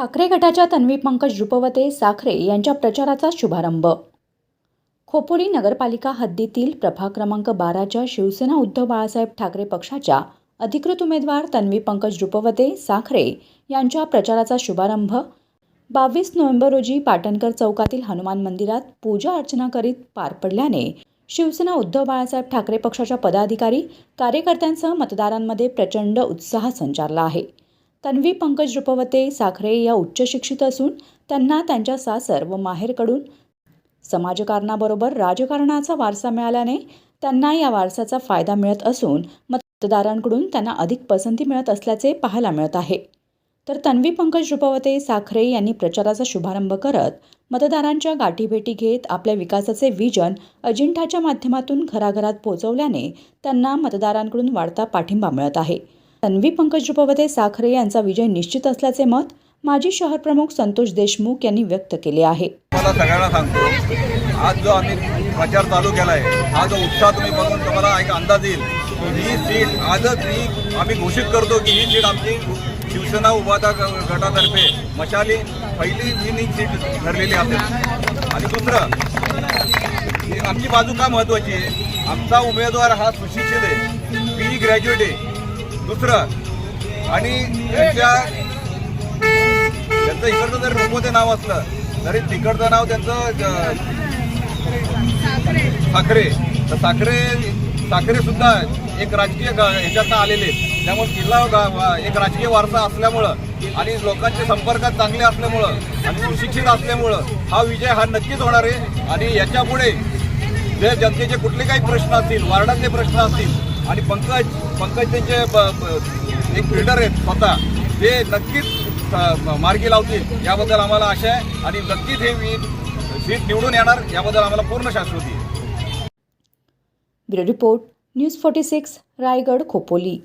ठाकरे गटाच्या तन्वी पंकज रुपवते साखरे यांच्या प्रचाराचा शुभारंभ. खोपोली नगरपालिका हद्दीतील प्रभाग क्रमांक बाराच्या शिवसेना उद्धव बाळासाहेब ठाकरे पक्षाच्या अधिकृत उमेदवार तन्वी पंकज रुपवते साखरे यांच्या प्रचाराचा शुभारंभ. बावीस नोव्हेंबर रोजी पाटणकर चौकातील हनुमान मंदिरात पूजा अर्चना करीत पार पडल्याने शिवसेना उद्धव बाळासाहेब ठाकरे पक्षाच्या पदाधिकारी कार्यकर्त्यांसह मतदारांमध्ये प्रचंड उत्साह संचारला आहे. तन्वी पंकज रुपवते साखरे या उच्च शिक्षित असून त्यांना त्यांच्या सासर व माहेरकडून समाजकारणाबरोबर राजकारणाचा वारसा मिळाल्याने त्यांना या वारसाचा फायदा मिळत असून मतदारांकडून त्यांना अधिक पसंती मिळत असल्याचे पाहायला मिळत आहे. तर तन्वी पंकज रुपवते साखरे यांनी प्रचाराचा शुभारंभ करत मतदारांच्या गाठीभेटी घेत आपल्या विकासाचे विजन अजिंठाच्या माध्यमातून घराघरात पोहोचवल्याने त्यांना मतदारांकडून वाढता पाठिंबा मिळत आहे. तन्वी पंकज रुपवते साखरे यांचा विजय निश्चित असल्याचे मत माजी शहर प्रमुख संतोष देशमुख यांनी व्यक्त केले आहे. मला सगळ्यांना सांगतो आज जो आम्ही प्रचार चालू केला आहे हा जो उत्साह तुम्ही बघून तुम्हाला एक अंदाज येईल. ही सीट आजच ही आम्ही घोषित करतो की ही सीट आमची शिवसेना उभादा गटातर्फे मशाली पहिली विनिंग सीट ठरलेली असेल आणि दुसरं आमची बाजू का महत्वाची आहे? आमचा उमेदवार हा सुशिक्षित आहे पी ग्रॅज्युएट आहे. दुसरं. आणि त्यांच्या त्यांचं इकडचं जर रुपवते नाव असलं तरी तिकडचं नाव त्यांचं साखरे. तर साखरे साखरे सुद्धा एक राजकीय ह्याच्यातनं आलेले. त्यामुळे किल्ला एक राजकीय वारसा असल्यामुळं आणि लोकांच्या संपर्कात चांगले असल्यामुळं आणि सुशिक्षित असल्यामुळं हा विजय हा नक्कीच होणार आहे. आणि याच्यापुढे जे जनतेचे कुठले काही प्रश्न असतील वार्डातले प्रश्न असतील आणि पंकज पंकज त्यांचे एक फिल्डर आहेत स्वतः ते नक्कीच मार्गी लावतील याबद्दल आम्हाला आशा आहे. आणि नक्कीच हे वि- सीट निवडून येणार याबद्दल आम्हाला पूर्ण शाश्वती आहे. Bureau report news forty six Raigad Khopoli.